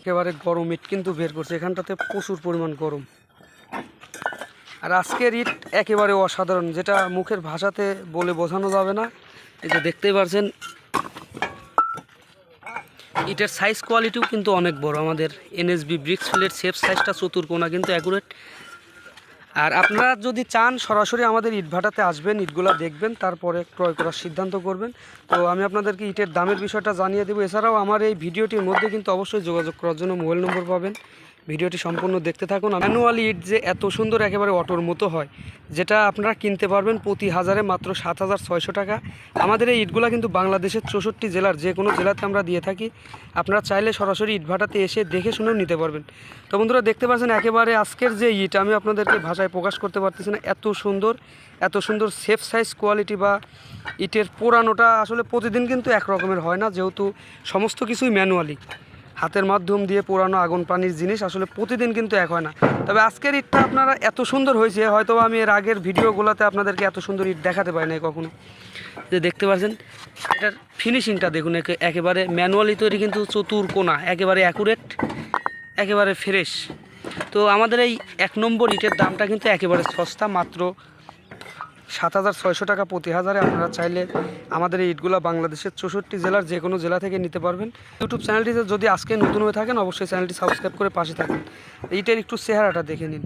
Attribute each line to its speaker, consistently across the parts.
Speaker 1: একেবারে গরম ইট কিন্তু বের করছে। এখানটাতে প্রচুর পরিমাণ গরম। আর আজকের ইট একেবারে অসাধারণ, যেটা মুখের ভাষাতে বলে বোঝানো যাবে না। এই যে দেখতেই পারছেন, ইটের সাইজ কোয়ালিটিও কিন্তু অনেক বড়। আমাদের এনএসবি ব্রিক্স ফিলের সেফ সাইজটা চতুর্কোনা কিন্তু অ্যাকুরেট আর আপনারা যদি চান, সরাসরি আমাদের ইট ভাটাতে আসবেন, ইটগুলা দেখবেন, তারপরে ক্রয় করার সিদ্ধান্ত করবেন। তো আমি আপনাদেরকে ইটের দামের বিষয়টা জানিয়ে দেবো। এছাড়াও আমার এই ভিডিওটির মধ্যে কিন্তু অবশ্যই যোগাযোগ করার জন্য মোবাইল নম্বর পাবেন। ভিডিওটি সম্পূর্ণ দেখতে থাকুন। ম্যানুয়ালি ইট যে এত সুন্দর একেবারে অটোর মতো হয়, যেটা আপনারা কিনতে পারবেন প্রতি হাজারে মাত্র সাত হাজার ছয়শো টাকা। আমাদের এই ইটগুলা কিন্তু বাংলাদেশের চৌষট্টি জেলার যে কোনো জেলাতে আমরা দিয়ে থাকি। আপনারা চাইলে সরাসরি ইট ভাটাতে এসে দেখে শুনেও নিতে পারবেন। তো বন্ধুরা, দেখতে পাচ্ছেন একেবারে আজকের যে ইট, আমি আপনাদেরকে ভাষায় প্রকাশ করতে পারতেছি না, এত সুন্দর এত সুন্দর সেফ সাইজ কোয়ালিটি বা ইটের পোড়ানোটা আসলে প্রতিদিন কিন্তু এক রকমের হয় না, যেহেতু সমস্ত কিছুই ম্যানুয়ালি হাতের মাধ্যম দিয়ে পোড়ানো আগুন পানির জিনিস আসলে প্রতিদিন কিন্তু এক হয় না। তবে আজকের ইটটা আপনারা এত সুন্দর হয়েছে হয়তো আমি এর আগের ভিডিওগুলোতে আপনাদেরকে এত সুন্দর ইট দেখাতে পারি নাই কখনো। যে দেখতে পাচ্ছেন, এটার ফিনিশিংটা দেখুন, একে- একেবারে ম্যানুয়ালি তৈরি কিন্তু চতুর কোনা, একেবারে অ্যাকুরেট একেবারে ফ্রেশ তো আমাদের এই এক নম্বর ইটের দামটা কিন্তু একেবারে সস্তা, মাত্র সাত হাজার ছয়শো টাকা প্রতি হাজারে আপনারা চাইলে আমাদের এই ইটগুলা বাংলাদেশের চৌষট্টি জেলার যে কোনো জেলা থেকে নিতে পারবেন। ইউটিউব চ্যানেলটিতে যদি আজকে নতুন হয়ে থাকেন অবশ্যই চ্যানেলটি সাবস্ক্রাইব করে পাশে থাকবেন এইটার একটু চেহারাটা দেখে নিন।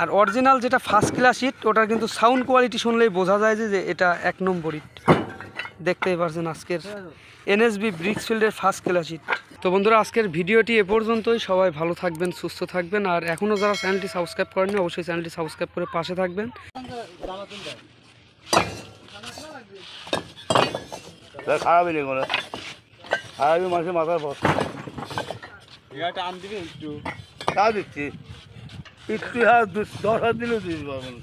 Speaker 1: আর অরিজিনাল যেটা ফার্স্ট ক্লাস ইট ওটার কিন্তু সাউন্ড কোয়ালিটি শুনলেই বোঝা যায় যে যে এটা এক নম্বর ইট দেখতেই পারছেন আজকের এনএসবি ব্রিক্স ফিল্ডের ফার্স্ট ক্লাস ইট তো বন্ধুরা আজকের ভিডিওটি এ পর্যন্তই। সবাই ভালো থাকবেন সুস্থ থাকবেন আর এখনও যারা চ্যানেলটি সাবস্ক্রাইব করেননি অবশ্যই চ্যানেলটি সাবস্ক্রাইব করে পাশে থাকবেন।
Speaker 2: খারাপই নেই কোনো। খারাপই মানুষের মাথার বস
Speaker 3: এটা আন দিবি একটু?
Speaker 2: তা দিচ্ছি। একটু হাত দশ হাত দিলেও দিতে পারবেন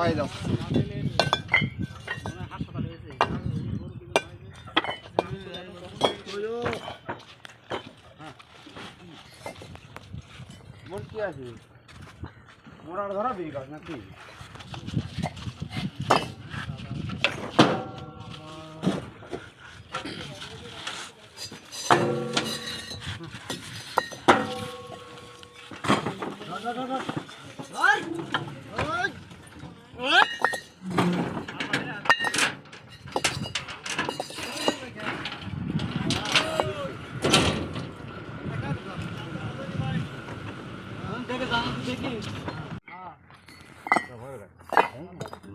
Speaker 3: হয়ে যাচ্ছে মোর কি আছে? মোড়ার ধরা বিড়ি গাছ নাকি?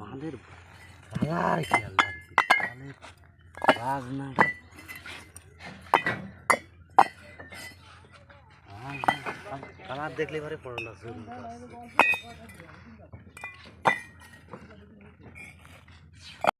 Speaker 1: আমাদের ভাড়ার খেয়াল রাখবে তাহলে রাজনা কালার দেখলে পরে পড়ানো